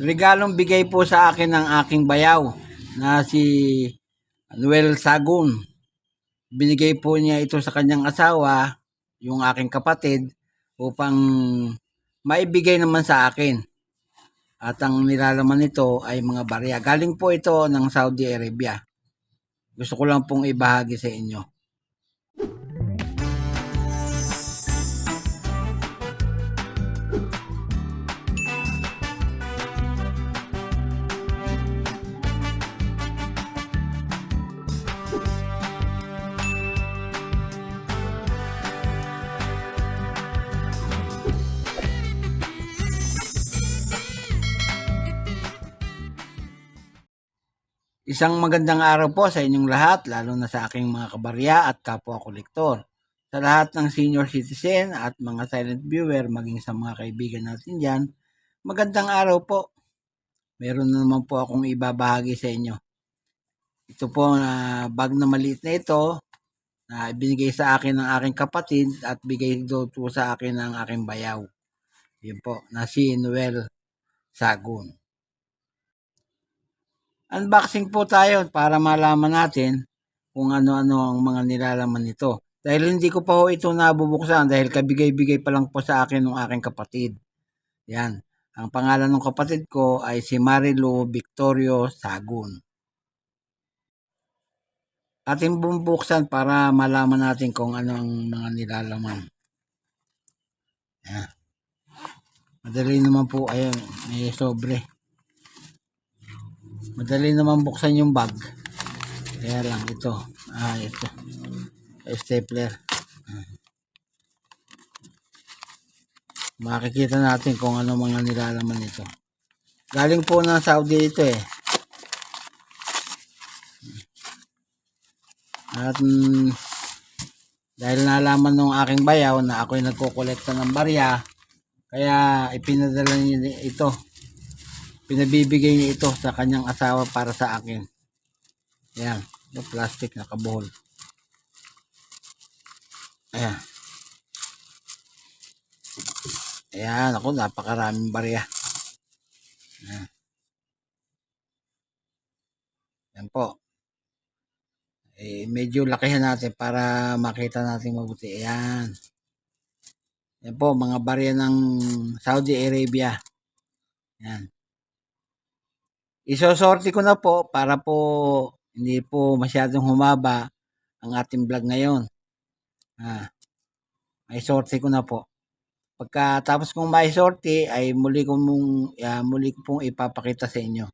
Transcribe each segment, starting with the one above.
regalong bigay po sa akin ng aking bayaw na si Noel Sagun. Binigay po niya ito sa kanyang asawa, yung aking kapatid, upang maibigay naman sa akin. At ang nilalaman nito ay mga barya. Galing po ito ng Saudi Arabia. Gusto ko lang pong ibahagi sa inyo. Isang magandang araw po sa inyong lahat, lalo na sa aking mga kabarya at kapwa kolektor. Sa lahat ng senior citizen at mga silent viewer, maging sa mga kaibigan natin dyan, magandang araw po. Meron na naman po akong ibabahagi sa inyo. Ito po na bag na maliit na ito, na ibinigay sa akin ng aking kapatid at bigay daw po sa akin ng aking bayaw. Yun po, na si Noel Sagun. Unboxing po tayo para malaman natin kung ano-ano ang mga nilalaman nito. Dahil hindi ko pa ho ito nabubuksan dahil kabigay-bigay pa lang po sa akin ng aking kapatid. Yan. Ang pangalan ng kapatid ko ay si Marilu Victorio Sagun. Ating bubuksan para malaman natin kung ano ang mga nilalaman. Yan. Madali naman po, ayun, may sobre. Madali naman buksan yung bag. Kaya lang ito. Ah, ito. Stapler. Ah. Makikita natin kung ano mga nilalaman nito. Galing po ng Saudi ito eh. At mm, dahil nalaman ng aking bayaw na ako'y nagkokolekta ng barya, kaya ipinadala niya ito pinabibigay niya ito sa kanyang asawa para sa akin. Ayan, yung plastic na kabuhol. Ayan. Ayan, ako, napakaraming barya. Ayan. Ayan po. Eh, medyo lakihan natin para makita natin mabuti. Ayan. Ayan po, mga barya ng Saudi Arabia. Ayan. Isosorti ko na po para po hindi po masyadong humaba ang ating vlog ngayon. Ah, may sorti ko na po. Pagkatapos kong may sorti ay muli ko mong uh, muli ko pong ipapakita sa inyo.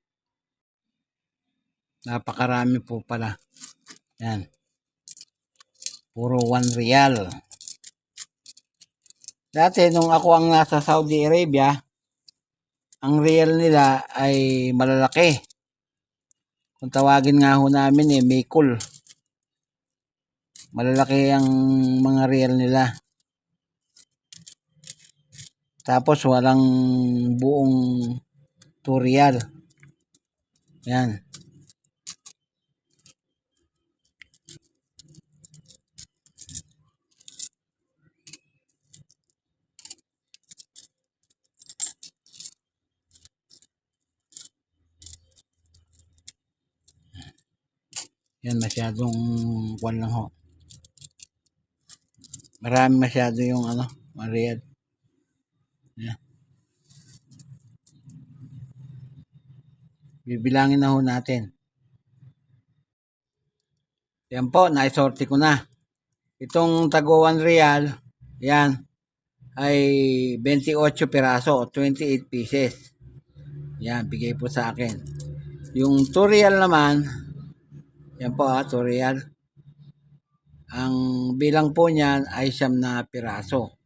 Napakarami po pala. Yan. Puro 1 real. Dati nung ako ang nasa Saudi Arabia, ang real nila ay malalaki. Kung tawagin nga ho namin eh, Mikul. Malalaki ang mga real nila. Tapos walang buong 2 real. Yan. Yan masyadong kwan lang ho. Marami masyado yung ano, Mariad. Yan. Bibilangin na ho natin. Yan po, naisorti ko na. Itong taguan real, yan, ay 28 piraso, 28 pieces. Yan, bigay po sa akin. Yung 2 real naman, yan po ha, 2 real. Ang bilang po niyan ay siyam na piraso.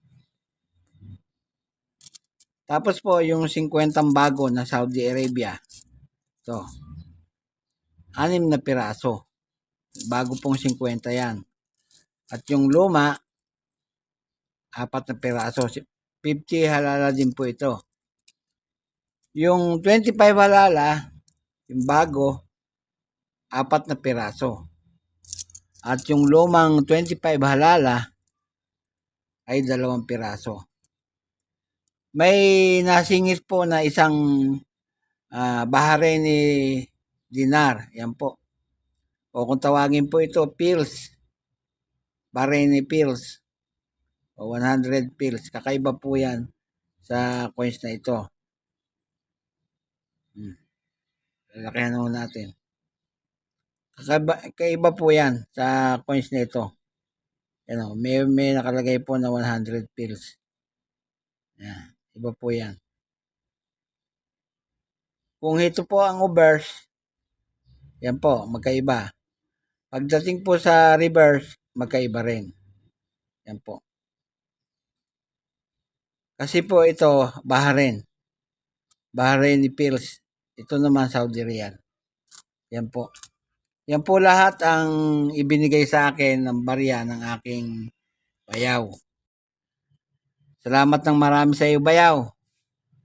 Tapos po yung 50 bago na Saudi Arabia. To. Anim na piraso. Bago pong 50 yan. At yung luma, apat na piraso. 50 halala din po ito. Yung 25 halala, yung bago, apat na piraso. At yung lumang 25 halala ay dalawang piraso. May nasingit po na isang ah, Bahraini dinar. Yan po. O kung tawagin po ito, pills. Bahraini pills. O 100 pills. Kakaiba po yan sa coins na ito. Hmm. Lalakihan ho natin. Kakaiba, kakaiba po yan sa coins na ito. Yan o, may, may nakalagay po na 100 pills. Yan. Iba po yan. Kung ito po ang reverse, yan po, magkaiba. Pagdating po sa reverse, magkaiba rin. Yan po. Kasi po ito, Bahrain. Bahraini pills. Ito naman Saudi Riyal. Yan po. Yan po lahat ang ibinigay sa akin ng barya ng aking bayaw. Salamat ng marami sa iyo, bayaw.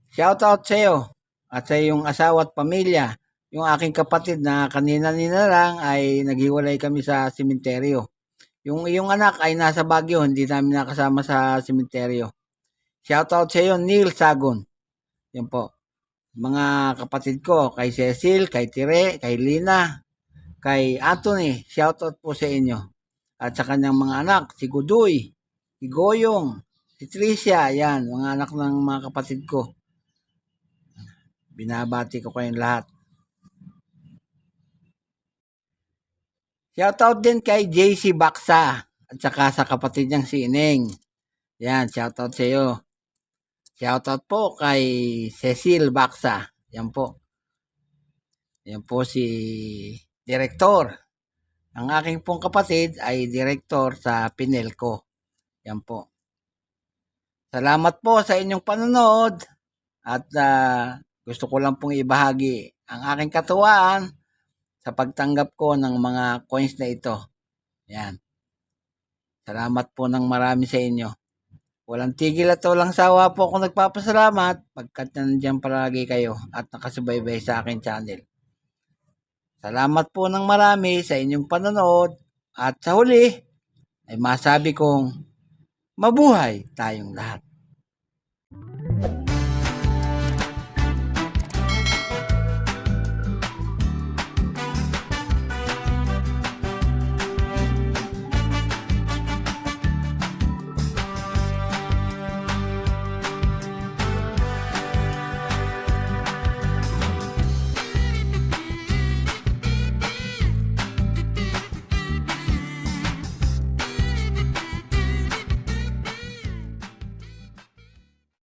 Shout out sa iyo at sa iyong asawa at pamilya. Yung aking kapatid na kanina-nina lang ay naghiwalay kami sa simenteryo. Yung iyong anak ay nasa Baguio, hindi namin nakasama sa simenteryo. Shout out sa iyo, Neil Sagon. Yan po. Mga kapatid ko, kay Cecil, kay Tire, kay Lina, kay Anthony, shout out po sa inyo. At sa kanyang mga anak, si Gudoy, si Goyong, si Tricia, yan, mga anak ng mga kapatid ko. Binabati ko kayong lahat. Shoutout din kay JC Baksa at saka sa kapatid niyang si Ineng. Yan, shoutout sa iyo. Shoutout po kay Cecil Baksa. Yan po. Yan po si Direktor. Ang aking pong kapatid ay Direktor sa Pinelco. Yan po. Salamat po sa inyong panonood at ah, gusto ko lang pong ibahagi ang aking katuwaan sa pagtanggap ko ng mga coins na ito. Yan. Salamat po ng marami sa inyo. Walang tigil at walang sawa po ako nagpapasalamat pagkat nandiyan palagi kayo at nakasubaybay sa akin channel. Salamat po ng marami sa inyong panonood at sa huli ay masabi kong mabuhay tayong lahat.